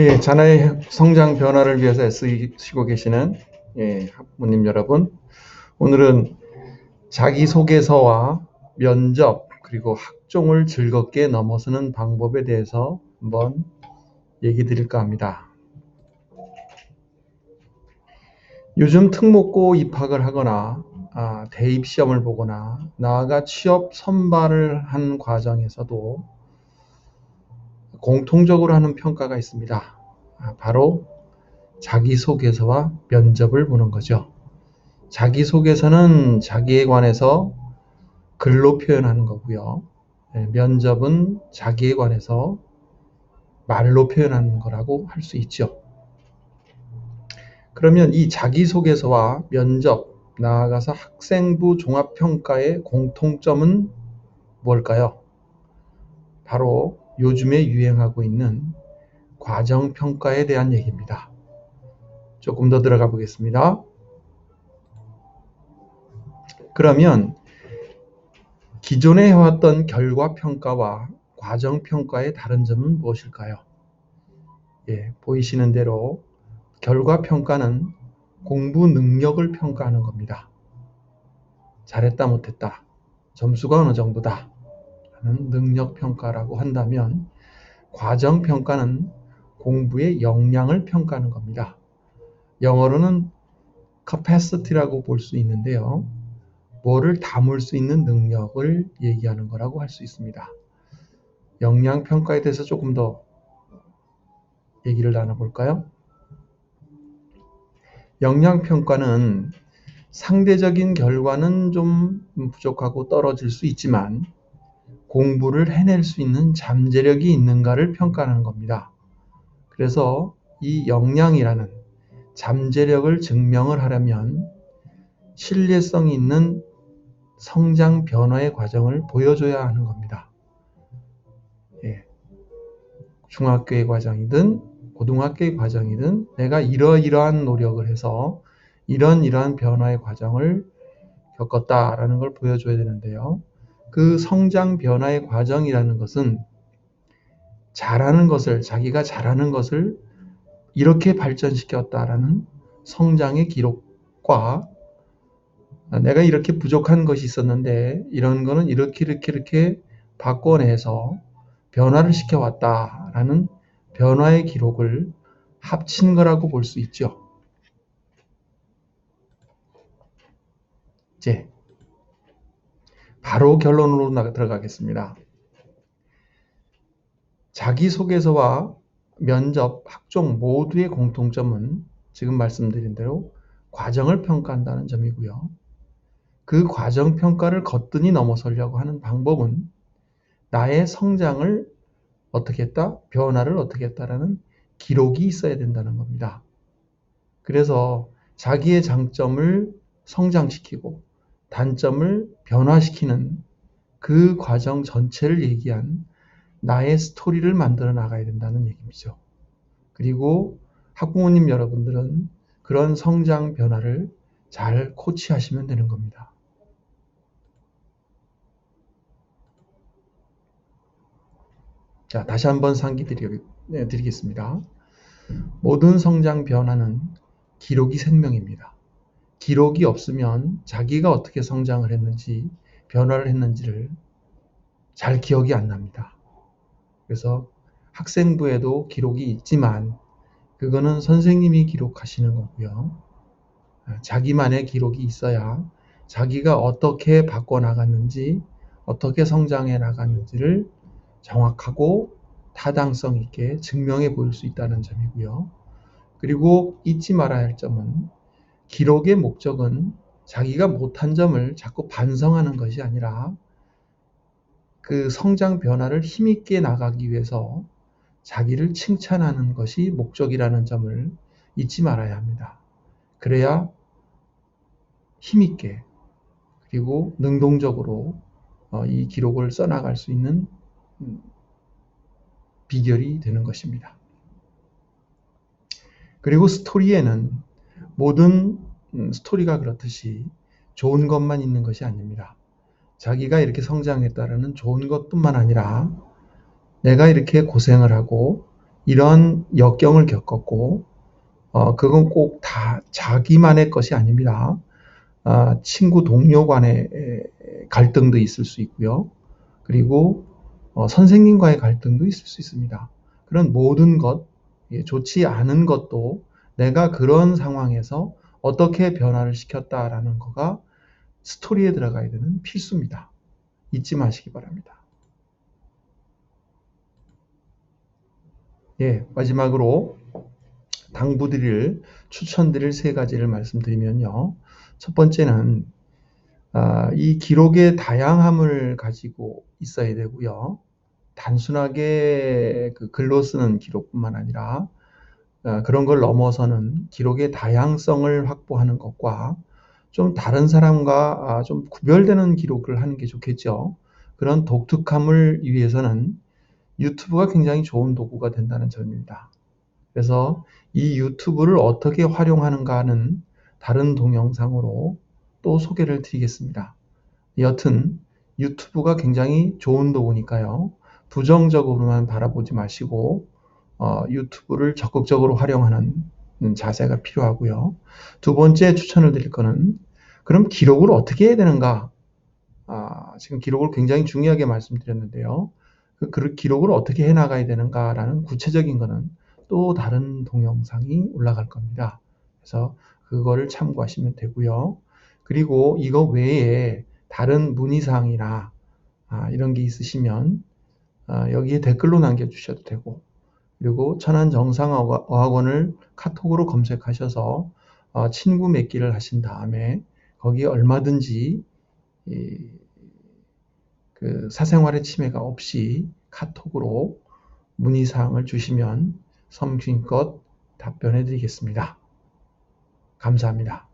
예, 자녀의 성장 변화를 위해서 애쓰시고 계시는 예, 학부모님 여러분, 오늘은 자기소개서와 면접 그리고 학종을 즐겁게 넘어서는 방법에 대해서 한번 얘기 드릴까 합니다. 요즘 특목고 입학을 하거나 아, 대입 시험을 보거나 나아가 취업 선발을 한 과정에서도 공통적으로 하는 평가가 있습니다. 아, 바로 자기소개서와 면접을 보는 거죠. 자기소개서는 자기에 관해서 글로 표현하는 거고요. 네, 면접은 자기에 관해서 말로 표현하는 거라고 할 수 있죠. 그러면 이 자기소개서와 면접, 나아가서 학생부 종합평가의 공통점은 뭘까요? 바로 요즘에 유행하고 있는 과정 평가에 대한 얘기입니다. 조금 더 들어가 보겠습니다. 그러면 기존에 해왔던 결과 평가와 과정 평가의 다른 점은 무엇일까요? 예, 보이시는 대로 결과 평가는 공부 능력을 평가하는 겁니다. 잘했다 못했다. 점수가 어느 정도다. 하는 능력 평가라고 한다면 과정 평가는 공부의 역량을 평가하는 겁니다. 영어로는 capacity라고 볼 수 있는데요. 뭐를 담을 수 있는 능력을 얘기하는 거라고 할 수 있습니다. 역량 평가에 대해서 조금 더 얘기를 나눠볼까요? 역량 평가는 상대적인 결과는 좀 부족하고 떨어질 수 있지만 공부를 해낼 수 있는 잠재력이 있는가를 평가하는 겁니다. 그래서 이 역량이라는 잠재력을 증명을 하려면 신뢰성 있는 성장 변화의 과정을 보여줘야 하는 겁니다. 예. 중학교의 과정이든 고등학교의 과정이든 내가 이러이러한 노력을 해서 이런 이러한 변화의 과정을 겪었다라는 걸 보여줘야 되는데요. 그 성장 변화의 과정이라는 것은 잘하는 것을 자기가 잘하는 것을 이렇게 발전시켰다라는 성장의 기록과 내가 이렇게 부족한 것이 있었는데 이런 거는 이렇게 이렇게 이렇게 바꿔내서 변화를 시켜왔다라는 변화의 기록을 합친 거라고 볼 수 있죠. 이제 바로 결론으로 들어가겠습니다. 자기소개서와 면접, 학종 모두의 공통점은 지금 말씀드린 대로 과정을 평가한다는 점이고요. 그 과정 평가를 거뜬히 넘어서려고 하는 방법은 나의 성장을 어떻게 했다? 변화를 어떻게 했다라는 기록이 있어야 된다는 겁니다. 그래서 자기의 장점을 성장시키고 단점을 변화시키는 그 과정 전체를 얘기한 나의 스토리를 만들어 나가야 된다는 얘기죠. 그리고 학부모님 여러분들은 그런 성장 변화를 잘 코치하시면 되는 겁니다. 자, 다시 한번 상기 네, 드리겠습니다. 모든 성장 변화는 기록이 생명입니다. 기록이 없으면 자기가 어떻게 성장을 했는지, 변화를 했는지를 잘 기억이 안 납니다. 그래서 학생부에도 기록이 있지만 그거는 선생님이 기록하시는 거고요. 자기만의 기록이 있어야 자기가 어떻게 바꿔나갔는지, 어떻게 성장해 나갔는지를 정확하고 타당성 있게 증명해 보일 수 있다는 점이고요. 그리고 잊지 말아야 할 점은 기록의 목적은 자기가 못한 점을 자꾸 반성하는 것이 아니라 그 성장 변화를 힘있게 나가기 위해서 자기를 칭찬하는 것이 목적이라는 점을 잊지 말아야 합니다. 그래야 힘있게 그리고 능동적으로 어, 이 기록을 써나갈 수 있는 음, 비결이 되는 것입니다. 그리고 스토리에는 모든 음, 스토리가 그렇듯이 좋은 것만 있는 것이 아닙니다. 자기가 이렇게 성장했다라는 좋은 것뿐만 아니라 내가 이렇게 고생을 하고 이런 역경을 겪었고 어, 그건 꼭 다 자기만의 것이 아닙니다. 아, 친구 동료 간의 갈등도 있을 수 있고요. 그리고 어, 선생님과의 갈등도 있을 수 있습니다. 그런 모든 것, 예, 좋지 않은 것도 내가 그런 상황에서 어떻게 변화를 시켰다라는 거가 스토리에 들어가야 되는 필수입니다. 잊지 마시기 바랍니다. 예, 마지막으로 당부드릴 추천드릴 세 가지를 말씀드리면요. 첫 번째는 아, 이 기록의 다양함을 가지고 있어야 되고요. 단순하게 그 글로 쓰는 기록뿐만 아니라 아, 그런 걸 넘어서는 기록의 다양성을 확보하는 것과 좀 다른 사람과 아, 좀 구별되는 기록을 하는 게 좋겠죠. 그런 독특함을 위해서는 유튜브가 굉장히 좋은 도구가 된다는 점입니다. 그래서 이 유튜브를 어떻게 활용하는가는 다른 동영상으로 또 소개를 드리겠습니다. 여튼 유튜브가 굉장히 좋은 도구니까요. 부정적으로만 바라보지 마시고 어, 유튜브를 적극적으로 활용하는 자세가 필요하고요. 두 번째 추천을 드릴 거는 그럼 기록을 어떻게 해야 되는가? 아, 지금 기록을 굉장히 중요하게 말씀드렸는데요. 그 기록을 어떻게 해 나가야 되는가라는 구체적인 거는 또 다른 동영상이 올라갈 겁니다. 그래서 그거를 참고하시면 되고요. 그리고 이거 외에 다른 문의사항이나 아, 이런 게 있으시면 아, 여기에 댓글로 남겨주셔도 되고 그리고 천안 정상어학원을 카톡으로 검색하셔서 어, 친구 맺기를 하신 다음에 거기에 얼마든지 그 사생활의 침해가 없이 카톡으로 문의사항을 주시면 성심껏 답변해 드리겠습니다. 감사합니다.